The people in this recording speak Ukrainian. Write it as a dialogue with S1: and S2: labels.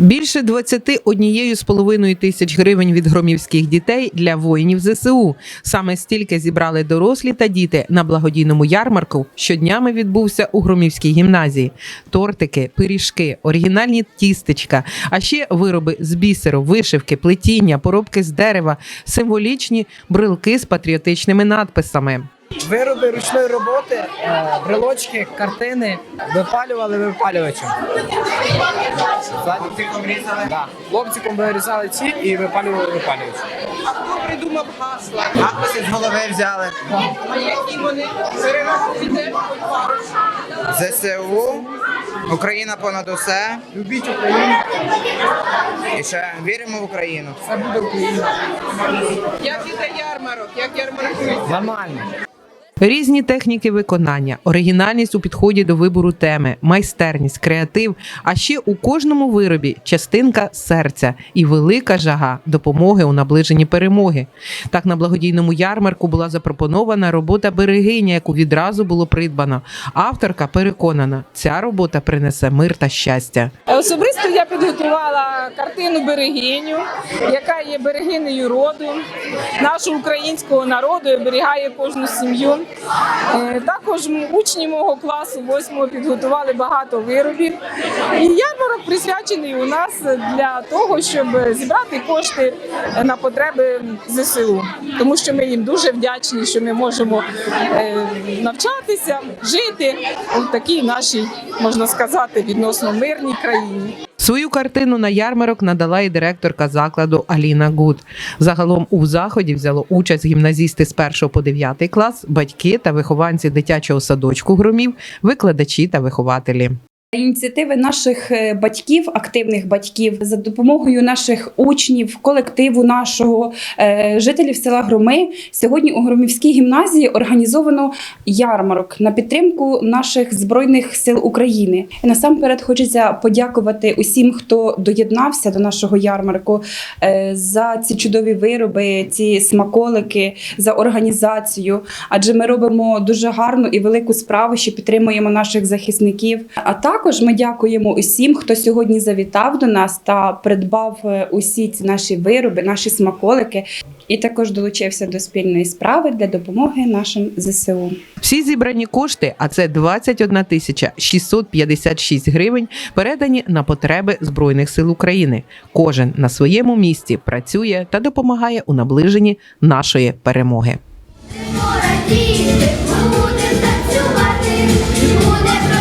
S1: Більше 21 з половиною тисяч гривень від громівських дітей для воїнів ЗСУ. Саме стільки зібрали дорослі та діти на благодійному ярмарку. Щоднями відбувся у громівській гімназії. Тортики, пиріжки, оригінальні тістечка, а ще вироби з бісеру, вишивки, плетіння, поробки з дерева, символічні брелки з патріотичними надписами.
S2: Вироби ручної роботи, е, брелочки, картини випалювали випалювачем. Хлопчиком різали? Да. Хлопчиком вирізали ці і випалювали випалювачем.
S1: Хто придумав гасла?
S3: Надписи з голови взяли.
S1: А які вони?
S3: ЗСУ, Україна понад усе.
S2: Любіть Україну,
S3: І ще віримо в Україну.
S2: це буде Україна.
S1: Як іде ярмарок? Як ярмаркують?
S2: Нормально.
S1: Різні техніки виконання, оригінальність у підході до вибору теми, майстерність, креатив. А ще у кожному виробі частинка серця і велика жага допомоги у наближенні перемоги. Так на благодійному ярмарку була запропонована робота берегиня, яку відразу було придбано. Авторка переконана, ця робота принесе мир та щастя.
S4: Особисто я підготувала картину берегиню, яка є берегинею роду, нашого українського народу і оберігає кожну сім'ю. Е, Також учні мого класу восьмого підготували багато виробів. І ярмарок присвячений у нас для того, щоб зібрати кошти на потреби ЗСУ, тому що ми їм дуже вдячні, що ми можемо е, навчатися, жити у такій нашій, можна сказати, відносно мирній країні.
S1: Свою картину на ярмарок надала і директорка закладу Аліна Гуд. Загалом у заході взяло участь гімназісти з 1 по 9 клас, батьки та вихованці дитячого садочку громів, викладачі та вихователі.
S5: Ініціативи наших е, батьків, активних батьків, за допомогою наших учнів, колективу нашого е, жителів села Громи. Сьогодні у Громівській гімназії організовано ярмарок на підтримку наших збройних сил України. Насамперед хочеться подякувати усім, хто доєднався до нашого ярмарку е, за ці чудові вироби, ці смаколики, за організацію. Адже ми робимо дуже гарну і велику справу, що підтримуємо наших захисників. А також ми дякуємо усім, хто сьогодні завітав до нас та придбав е, усі ці наші вироби, наші смаколики, і також долучився до спільної справи для допомоги нашим ЗСУ.
S1: Всі зібрані кошти, а це 21 тисяча 656 гривень, передані на потреби Збройних сил України. Кожен на своєму місці працює та допомагає у наближенні нашої перемоги.
S6: Радіти, буде танцювати, буде